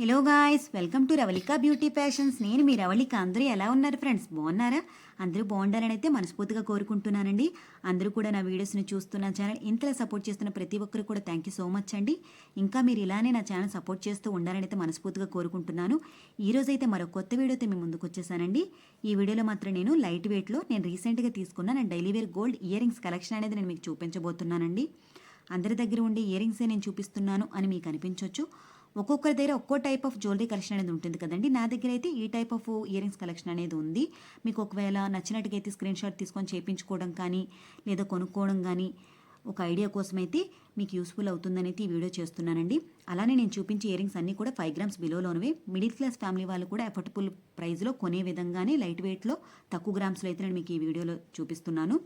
Hello guys welcome to Ravalika beauty passions నేను మీ రవళిక. అందరూ ఎలా ఉన్నారు ఫ్రెండ్స్ బాగున్నారా? అందరూ బాగుండాలని అయితే మనస్ఫూర్తిగా కోరుకుంటున్నానండి. అందరూ కూడా నా వీడియోస్ని చూస్తున్న ఛానల్ ఇంతలా సపోర్ట్ చేస్తున్న ప్రతి ఒక్కరు కూడా థ్యాంక్ యూ సో మచ్ అండి. ఇంకా మీరు ఇలానే నా ఛానల్ సపోర్ట్ చేస్తూ ఉండాలని అయితే మనస్ఫూర్తిగా కోరుకుంటున్నాను. ఈ అయితే మరో కొత్త వీడియోతో మీ ముందుకు వచ్చేసానండి. ఈ వీడియోలో మాత్రం నేను లైట్ వెయిట్లో నేను రీసెంట్గా తీసుకున్న నా daily wear gold earrings collection అనేది నేను మీకు చూపించబోతున్నానండి. అందరి దగ్గర ఉండే ఇయర్ రింగ్సే నేను చూపిస్తున్నాను అని మీకు అనిపించవచ్చు ఒక్కొక్కరి దగ్గర ఒక్కో టైప్ ఆఫ్ జ్యువెలరీ కలెక్షన్ అనేది ఉంటుంది కదండి. నా దగ్గర అయితే ఈ type of earrings collection అనేది ఉంది. మీకు ఒకవేళ నచ్చినట్టుగా అయితే స్క్రీన్ షాట్ తీసుకొని చేయించుకోవడం కానీ లేదా కొనుక్కోవడం కానీ ఒక ఐడియా కోసం అయితే మీకు యూస్ఫుల్ అవుతుందనేది ఈ వీడియో చేస్తున్నానండి. అలానే నేను చూపించే ఇయర్ రింగ్స్ అన్నీ కూడా ఫైవ్ గ్రామ్స్ బిలోలోనివి మిడిల్ క్లాస్ ఫ్యామిలీ వాళ్ళు కూడా ఎఫర్టబుల్ ప్రైస్లో కొనే విధంగానే లైట్ వెయిట్లో తక్కువ గ్రామ్స్లో అయితే నేను మీకు ఈ వీడియోలో చూపిస్తున్నాను.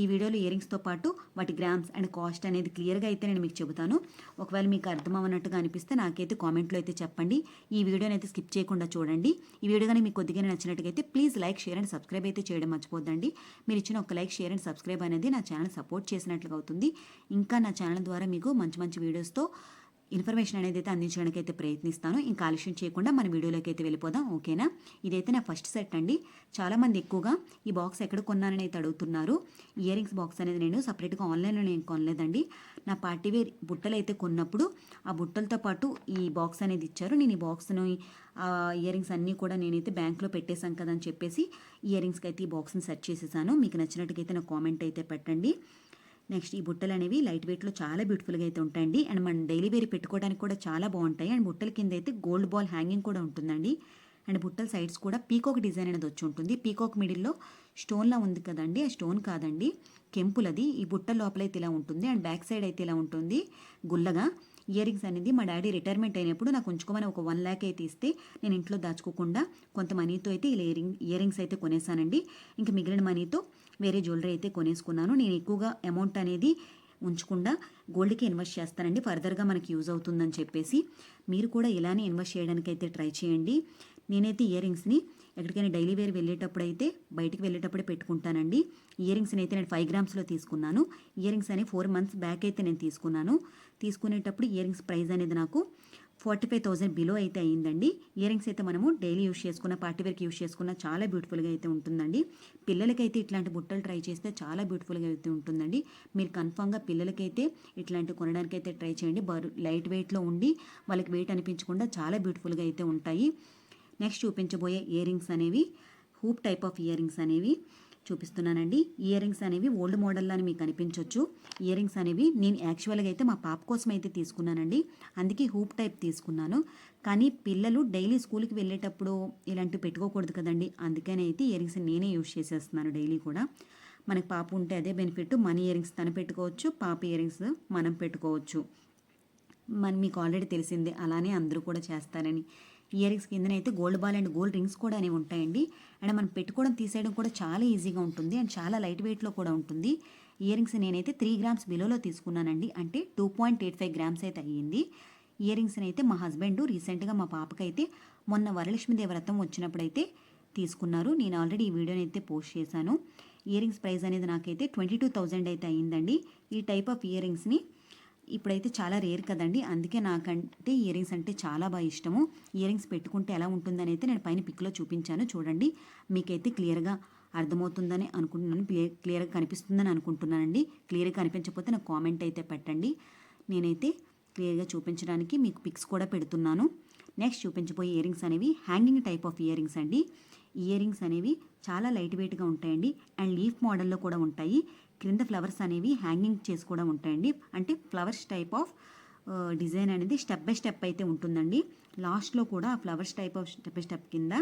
ఈ వీడియోలో ఇయరింగ్స్తో పాటు వాటి గ్రామ్స్ అండ్ కాస్ట్ అనేది క్లియర్గా అయితే నేను మీకు చెబుతాను. ఒకవేళ మీకు అర్థం అవ్వనట్టుగా అనిపిస్తే నాకైతే కామెంట్లో అయితే చెప్పండి. ఈ వీడియోని అయితే స్కిప్ చేయకుండా చూడండి. ఈ వీడియో కానీ మీకు కొద్దిగా నచ్చినట్టుగైతే please like share and subscribe అయితే చేయడం మర్చిపోద్దండి. మీరు ఇచ్చిన ఒక లైక్ షేర్ అండ్ సబ్స్క్రైబ్ అనేది నా ఛానల్ సపోర్ట్ చేసినట్లుగా అవుతుంది. ఇంకా నా ఛానల్ ద్వారా మీకు మంచి మంచి వీడియోస్తో ఇన్ఫర్మేషన్ అనేది అయితే అందించడానికి అయితే ప్రయత్నిస్తాను. ఇంకా ఆలస్యం చేయకుండా మన వీడియోలోకి అయితే వెళ్ళిపోదాం. ఓకేనా? ఇదైతే నా ఫస్ట్ సెట్ అండి. చాలామంది ఎక్కువగా ఈ బాక్స్ ఎక్కడ కొన్నానని అయితే అడుగుతున్నారు. ఇయర్ రింగ్స్ బాక్స్ అనేది నేను సపరేట్గా ఆన్లైన్లో నేను కొనలేదండి. నా పార్టీ వేర్ బుట్టలు అయితే కొన్నప్పుడు ఆ బుట్టలతో పాటు ఈ బాక్స్ అనేది ఇచ్చారు. నేను ఈ బాక్స్ను ఇయర్ రింగ్స్ అన్నీ కూడా నేనైతే బ్యాంక్లో పెట్టేశాను కదా అని చెప్పేసి ఇయర్ రింగ్స్కి అయితే ఈ బాక్స్ని సెర్చ్ చేసేసాను. మీకు నచ్చినట్టుగైతే నా కామెంట్ అయితే పెట్టండి. నెక్స్ట్ ఈ బుట్టలు అనేవి లైట్ వెయిట్లో చాలా బ్యూటిఫుల్గా అయితే ఉంటాయండి. అండ్ మనం డైలీ వేర్ పెట్టుకోవడానికి కూడా చాలా బాగుంటాయి. అండ్ బుట్టల కింద అయితే గోల్డ్ బాల్ హ్యాంగింగ్ కూడా ఉంటుందండి. అండ్ బుట్టల సైడ్స్ కూడా పీకాక్ డిజైన్ అనేది వచ్చి ఉంటుంది. పీకాక్ మిడిల్లో స్టోన్లా ఉంది కదండి. ఆ స్టోన్ కాదండి. కెంపులది. ఈ బుట్ట లోపల అయితే ఇలా ఉంటుంది. అండ్ బ్యాక్ సైడ్ అయితే ఇలా ఉంటుంది. గుల్లగా. ఇయర్ రింగ్స్ అనేది మా డాడీ రిటైర్మెంట్ అయినప్పుడు నాకు ఉంచుకోమని ఒక వన్ ల్యాక్ అయితే ఇస్తే నేను ఇంట్లో దాచుకోకుండా కొంత మనీతో అయితే ఇలా ఇయరింగ్ ఇయర్ రింగ్స్ అయితే కొనేసానండి. ఇంకా మిగిలిన మనీతో వేరే జ్యువెలరీ అయితే కొనేసుకున్నాను. నేను ఎక్కువగా అమౌంట్ అనేది ఉంచకుండా గోల్డ్కి ఇన్వెస్ట్ చేస్తానండి. ఫర్దర్గా మనకి యూజ్ అవుతుందని చెప్పేసి మీరు కూడా ఇలానే ఇన్వెస్ట్ చేయడానికి అయితే ట్రై చేయండి. నేనైతే ఇయర్ రింగ్స్ని ఎక్కడికైనా డైలీ వేర్ వెళ్ళేటప్పుడు అయితే బయటికి వెళ్ళేటప్పుడే పెట్టుకుంటానండి. ఇయర్ రింగ్స్ని అయితే నేను ఫైవ్ గ్రామ్స్లో తీసుకున్నాను. ఇయర్ రింగ్స్ అనేవి ఫోర్ మంత్స్ బ్యాక్ అయితే నేను తీసుకున్నాను. తీసుకునేటప్పుడు ఇయర్ రింగ్స్ ప్రైస్ అనేది నాకు ఫార్టీ ఫైవ్ థౌసండ్ బిలో అయితే అయిందండి. ఇయర్ రింగ్స్ అయితే మనము డైలీ యూస్ చేసుకున్న పార్టీ వేర్కి యూస్ చేసుకున్న చాలా బ్యూటిఫుల్గా అయితే ఉంటుందండి. పిల్లలకైతే ఇట్లాంటి బుట్టలు ట్రై చేస్తే చాలా బ్యూటిఫుల్గా అయితే ఉంటుందండి. మీరు కన్ఫామ్గా పిల్లలకైతే ఇట్లాంటి కొనడానికి అయితే ట్రై చేయండి. బరు లైట్ వెయిట్లో ఉండి వాళ్ళకి వెయిట్ అనిపించకుండా చాలా బ్యూటిఫుల్గా అయితే ఉంటాయి. నెక్స్ట్ చూపించబోయే ఇయర్ రింగ్స్ అనేవి hoop type of earrings అనేవి. చూపిస్తున్నానండి. ఇయర్ రింగ్స్ అనేవి ఓల్డ్ మోడల్ అని మీకు అనిపించవచ్చు ఇయర్ రింగ్స్ అనేవి నేను యాక్చువల్గా అయితే మా పాప కోసం అయితే తీసుకున్నానండి. అందుకే హూప్ టైప్ తీసుకున్నాను. కానీ పిల్లలు డైలీ స్కూల్కి వెళ్ళేటప్పుడు ఇలాంటివి పెట్టుకోకూడదు కదండి. అందుకని అయితే ఇయర్ రింగ్స్ నేనే యూజ్ చేసేస్తున్నాను డైలీ కూడా. మనకి పాప ఉంటే అదే బెనిఫిట్ మనీ ఇయర్ రింగ్స్ తను పెట్టుకోవచ్చు పాప ఇయర్ రింగ్స్ మనం పెట్టుకోవచ్చు. మన మీకు ఆల్రెడీ తెలిసిందే. అలానే అందరూ కూడా చేస్తారని. Earrings కిందనైతే gold ball and gold rings కూడా అనేవి ఉంటాయండి. అండ్ మనం పెట్టుకోవడం తీసేయడం కూడా చాలా ఈజీగా ఉంటుంది అండ్ చాలా లైట్ వెయిట్లో కూడా ఉంటుంది. ఇయరింగ్స్ నేనైతే త్రీ గ్రామ్స్ బిలోలో తీసుకున్నానండి. అంటే two point eight five grams అయితే అయ్యింది. ఇయరింగ్స్ని అయితే మా హస్బెండ్ రీసెంట్గా మా పాపకైతే మొన్న వరలక్ష్మీదేవి వ్రతం వచ్చినప్పుడైతే తీసుకున్నారు. నేను ఆల్రెడీ ఈ వీడియోని అయితే పోస్ట్ చేశాను. ఇయరింగ్స్ ప్రైస్ అనేది నాకైతే ట్వంటీ టూ థౌజండ్ అయితే అయ్యిందండి. ఈ టైప్ ఆఫ్ ఇయర్ రింగ్స్ని ఇప్పుడైతే చాలా రేర్ కదండి. అందుకే నాకంటే ఇయర్ రింగ్స్ అంటే చాలా బాగా ఇష్టము. ఇయర్ రింగ్స్ పెట్టుకుంటే ఎలా ఉంటుందని అయితే నేను పైన పిక్లో చూపించాను. చూడండి. మీకైతే క్లియర్గా అర్థమవుతుందని అనుకుంటున్నాను. క్లియర్ క్లియర్గా కనిపిస్తుందని అనుకుంటున్నానండి. క్లియర్గా కనిపించకపోతే నాకు కామెంట్ అయితే పెట్టండి. నేనైతే క్లియర్గా చూపించడానికి మీకు పిక్స్ కూడా పెడుతున్నాను. నెక్స్ట్ చూపించబోయే ఇయరింగ్స్ అనేవి హ్యాంగింగ్ టైప్ ఆఫ్ ఇయరింగ్స్ అండి. ఇయరింగ్స్ అనేవి చాలా లైట్ వెయిట్గా ఉంటాయండి. అండ్ లీఫ్ మోడల్లో కూడా ఉంటాయి. క్రింద ఫ్లవర్స్ అనేవి హ్యాంగింగ్ చేసి కూడా ఉంటాయండి. అంటే ఫ్లవర్స్ టైప్ ఆఫ్ డిజైన్ అనేది స్టెప్ బై స్టెప్ అయితే ఉంటుందండి. లాస్ట్లో కూడా flowers type of step by step కింద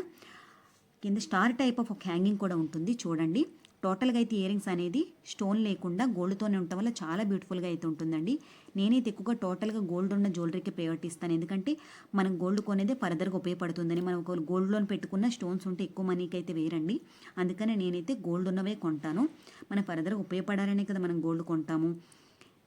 కింద స్టార్ టైప్ ఆఫ్ ఒక హ్యాంగింగ్ కూడా ఉంటుంది చూడండి. టోటల్గా అయితే ఇయరింగ్స్ అనేది స్టోన్ లేకుండా గోల్డ్తోనే ఉండటం వల్ల చాలా బ్యూటిఫుల్గా అయితే ఉంటుందండి. నేనైతే ఎక్కువగా టోటల్గా గోల్డ్ ఉన్న జ్యువెలరీకి ప్రయారిటీ ఇస్తాను ఎందుకంటే మనం గోల్డ్ కొనేదే ఫర్దర్గా ఉపయోగపడుతుందని మనం ఒక గోల్డ్ లోన్ పెట్టుకున్న స్టోన్స్ ఉంటే ఎక్కువ మనీకి అయితే వేరండి అందుకని నేనైతే గోల్డ్ ఉన్నవే కొంటాను. మన ఫర్దర్గా ఉపయోగపడాలనే కదా మనం గోల్డ్ కొంటాము.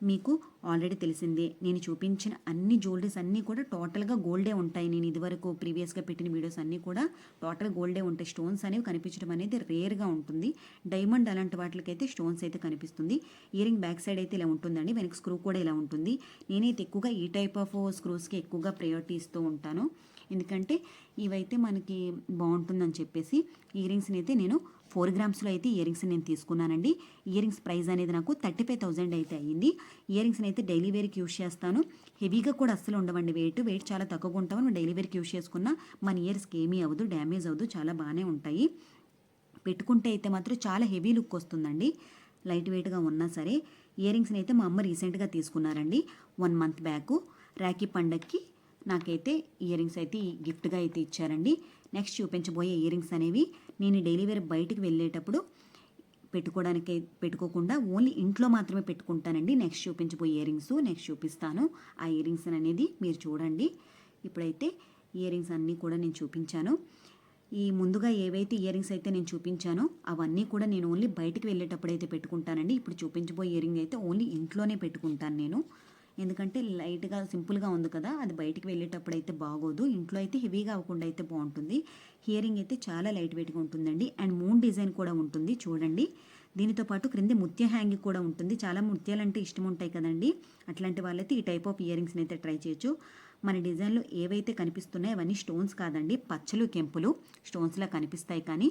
మీకు ఆల్రెడీ తెలిసిందే. నేను చూపించిన అన్ని జ్యువెలరీస్ అన్నీ కూడా టోటల్గా గోల్డే ఉంటాయి. నేను ఇదివరకు ప్రీవియస్గా పెట్టిన వీడియోస్ అన్నీ కూడా టోటల్ గోల్డే ఉంటాయి. స్టోన్స్ అనేవి కనిపించడం అనేది రేర్గా ఉంటుంది. డైమండ్ అలాంటి వాటికైతే స్టోన్స్ అయితే కనిపిస్తుంది. ఇయరింగ్ బ్యాక్ సైడ్ అయితే ఇలా ఉంటుందండి. వెనక స్క్రూ కూడా ఇలా ఉంటుంది. నేనైతే ఎక్కువగా ఈ టైప్ ఆఫ్ స్క్రూస్కి ఎక్కువగా ప్రయారిటీ ఇస్తూ ఉంటాను. ఎందుకంటే ఇవైతే మనకి బాగుంటుందని చెప్పేసి ఇయరింగ్స్ని అయితే నేను ఫోర్ గ్రామ్స్లో అయితే ఇయరింగ్స్ నేను తీసుకున్నానండి. ఇయరింగ్స్ ప్రైస్ అనేది నాకు థర్టీ ఫైవ్ థౌజండ్ అయితే అయ్యింది. ఇయరింగ్స్ని అయితే డైలీ వేర్కి యూస్ చేస్తాను. హెవీగా కూడా అస్సలు ఉండవండి వెయిట్. వెయిట్ చాలా తక్కువగా ఉంటాము డైలీ వేర్కి యూస్ చేసుకున్నా మన ఇయర్స్కి ఏమీ అవ్వదు డ్యామేజ్ అవ్వదు చాలా బాగానే ఉంటాయి. పెట్టుకుంటే అయితే మాత్రం చాలా హెవీ లుక్ వస్తుందండి. లైట్ వెయిట్గా ఉన్నా సరే ఇయరింగ్స్ని అయితే మా అమ్మ రీసెంట్గా తీసుకున్నారండి. One month back. రాఖీ పండక్కి నాకైతే ఇయరింగ్స్ అయితే గిఫ్ట్గా అయితే ఇచ్చారండి. నెక్స్ట్ చూపించబోయే ఇయర్ రింగ్స్ అనేవి నేను డైలీ వేర్ బయటికి వెళ్ళేటప్పుడు పెట్టుకోవడానికి పెట్టుకోకుండా ఓన్లీ ఇంట్లో మాత్రమే పెట్టుకుంటానండి. నెక్స్ట్ చూపించబోయే ఇయరింగ్స్ నెక్స్ట్ చూపిస్తాను. ఆ ఇయరింగ్స్ అనేది మీరు చూడండి. ఇప్పుడైతే ఇయర్ రింగ్స్ అన్నీ కూడా నేను చూపించాను. ఈ ముందుగా ఏవైతే ఇయరింగ్స్ అయితే నేను చూపించానో అవన్నీ కూడా నేను ఓన్లీ బయటికి వెళ్ళేటప్పుడు అయితే పెట్టుకుంటానండి. ఇప్పుడు చూపించబోయే ఇయరింగ్ అయితే ఓన్లీ ఇంట్లోనే పెట్టుకుంటాను నేను. ఎందుకంటే లైట్గా సింపుల్గా ఉంది కదా అది బయటికి వెళ్ళేటప్పుడు అయితే బాగోదు. ఇంట్లో అయితే హెవీగా అవ్వకుండా అయితే బాగుంటుంది. హియరింగ్ అయితే చాలా లైట్ వెయిట్గా ఉంటుందండి. అండ్ మూన్ డిజైన్ కూడా ఉంటుంది చూడండి. దీనితో పాటు క్రింది ముత్య హ్యాంగింగ్ కూడా ఉంటుంది. చాలా ముత్యాలు అంటే ఇష్టం ఉంటాయి కదండి. అట్లాంటి వాళ్ళైతే ఈ టైప్ ఆఫ్ ఇయరింగ్స్ని అయితే ట్రై చేయొచ్చు. మన డిజైన్లో ఏవైతే కనిపిస్తున్నాయో అవన్నీ స్టోన్స్ కాదండి పచ్చలు కెంపులు స్టోన్స్లా కనిపిస్తాయి కానీ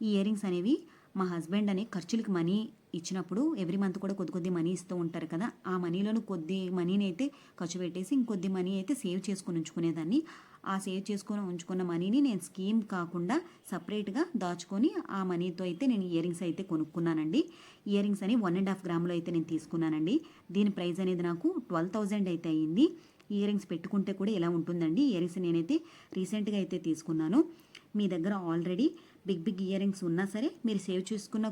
ఈ ఇయరింగ్స్ అనేవి మా హస్బెండ్ అనే ఖర్చులకి మనీ ఇచ్చినప్పుడు ఎవ్రీ మంత్ కూడా కొద్ది కొద్ది మనీ ఇస్తూ ఉంటారు కదా ఆ మనీలోను కొద్ది మనీని అయితే ఖర్చు పెట్టేసి ఇంకొద్ది మనీ అయితే సేవ్ చేసుకుని ఉంచుకునేదాన్ని. ఆ సేవ్ చేసుకొని ఉంచుకున్న మనీని నేను స్కీమ్ కాకుండా సపరేట్గా దాచుకొని ఆ మనీతో అయితే నేను ఇయరింగ్స్ అయితే కొనుక్కున్నానండి. ఇయరింగ్స్ అని వన్ అండ్ హాఫ్ గ్రాములో అయితే నేను తీసుకున్నానండి. దీని ప్రైస్ అనేది నాకు ట్వెల్వ్ థౌజండ్ అయితే అయ్యింది ఇయరింగ్స్ పెట్టుకుంటే కూడా ఇలా ఉంటుందండి? ఇయరింగ్స్ నేనైతే రీసెంట్గా అయితే తీసుకున్నాను. మీ దగ్గర ఆల్రెడీ బిగ్ బిగ్ ఇయరింగ్స్ ఉన్నా సరే మీరు సేవ్ చేసుకున్న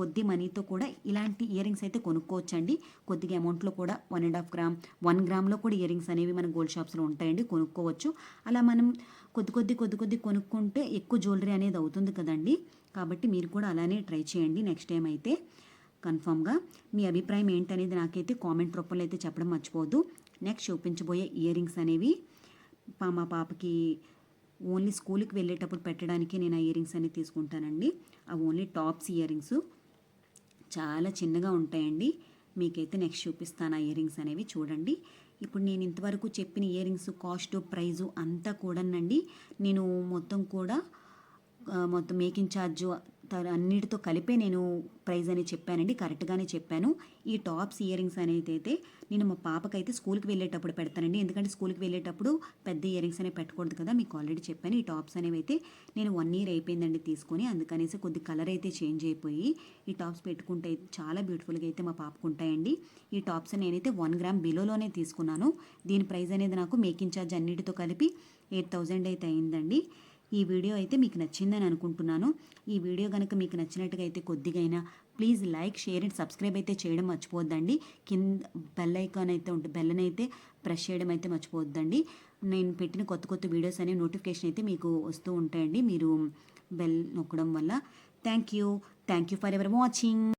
కొద్ది మనీతో కూడా ఇలాంటి ఇయరింగ్స్ అయితే కొనుక్కోవచ్చండి. కొద్దిగా అమౌంట్లో కూడా one and half gram one గ్రామ్లో కూడా ఇయరింగ్స్ అనేవి మన గోల్డ్ షాప్స్లో ఉంటాయండి కొనుక్కోవచ్చు. అలా మనం కొద్ది కొద్ది కొద్ది కొద్ది కొనుక్కుంటే ఎక్కువ జ్యువెలరీ అనేది అవుతుంది కదండి. కాబట్టి మీరు కూడా అలానే ట్రై చేయండి నెక్స్ట్ టైం అయితే. కన్ఫామ్గా మీ అభిప్రాయం ఏంటనేది నాకైతే కామెంట్ రూపంలో అయితే చెప్పడం మర్చిపోదు నెక్స్ట్ చూపించబోయే ఇయరింగ్స్ అనేవి మా పాపకి ఓన్లీ స్కూల్కి వెళ్ళేటప్పుడు పెట్టడానికి నేను ఆ ఇయరింగ్స్ అనేవి తీసుకుంటానండి. అవి ఓన్లీ టాప్స్ ఇయరింగ్స్. చాలా చిన్నగా ఉంటాయండి. మీకైతే నెక్స్ట్ చూపిస్తాను ఆ ఇయరింగ్స్ అనేవి చూడండి. ఇప్పుడు నేను ఇంతవరకు చెప్పిన ఇయరింగ్స్ కాస్ట్ ప్రైజు అంతా కూడానండి. నేను మొత్తం కూడా మొత్తం మేకింగ్ ఛార్జ్ అన్నిటితో కలిపే నేను ప్రైస్ అని చెప్పానండి కరెక్ట్గానే చెప్పాను. ఈ టాప్స్ ఇయరింగ్స్ అనేది అయితే నేను మా పాపకైతే స్కూల్కి వెళ్ళేటప్పుడు పెడతానండి. ఎందుకంటే స్కూల్కి వెళ్ళేటప్పుడు పెద్ద ఇయరింగ్స్ అనేవి పెట్టకూడదు కదా మీకు ఆల్రెడీ చెప్పాను. ఈ టాప్స్ అనేవి అయితే నేను వన్ ఇయర్ అయిపోయిందండి తీసుకొని అందుకనేసి కొద్ది కలర్ అయితే చేంజ్ అయిపోయి ఈ టాప్స్ పెట్టుకుంటే అయితే చాలా బ్యూటిఫుల్గా అయితే మా పాపకు ఉంటాయండి. ఈ టాప్స్ నేనైతే వన్ గ్రామ్ బిలోలోనే తీసుకున్నాను. దీని ప్రైస్ అనేది నాకు మేకింగ్ ఛార్జ్ అన్నిటితో కలిపి ఎయిట్ థౌజండ్ అయితే అయిందండి. ఈ వీడియో అయితే మీకు నచ్చిందని అనుకుంటున్నాను. ఈ వీడియో కనుక మీకు నచ్చినట్టుగా అయితే కొద్దిగైనా please like share and subscribe అయితే చేయడం మర్చిపోద్దండి కింద బెల్ ఐకాన్ అయితే ఉంటుంది బెల్లని అయితే ప్రెస్ చేయడం అయితే మర్చిపోద్దండి నేను పెట్టిన కొత్త కొత్త వీడియోస్ అనేవి నోటిఫికేషన్ అయితే మీకు వస్తూ ఉంటాయండి. మీరు బెల్ నొక్కడం వల్ల. Thank you. Thank you for ever watching.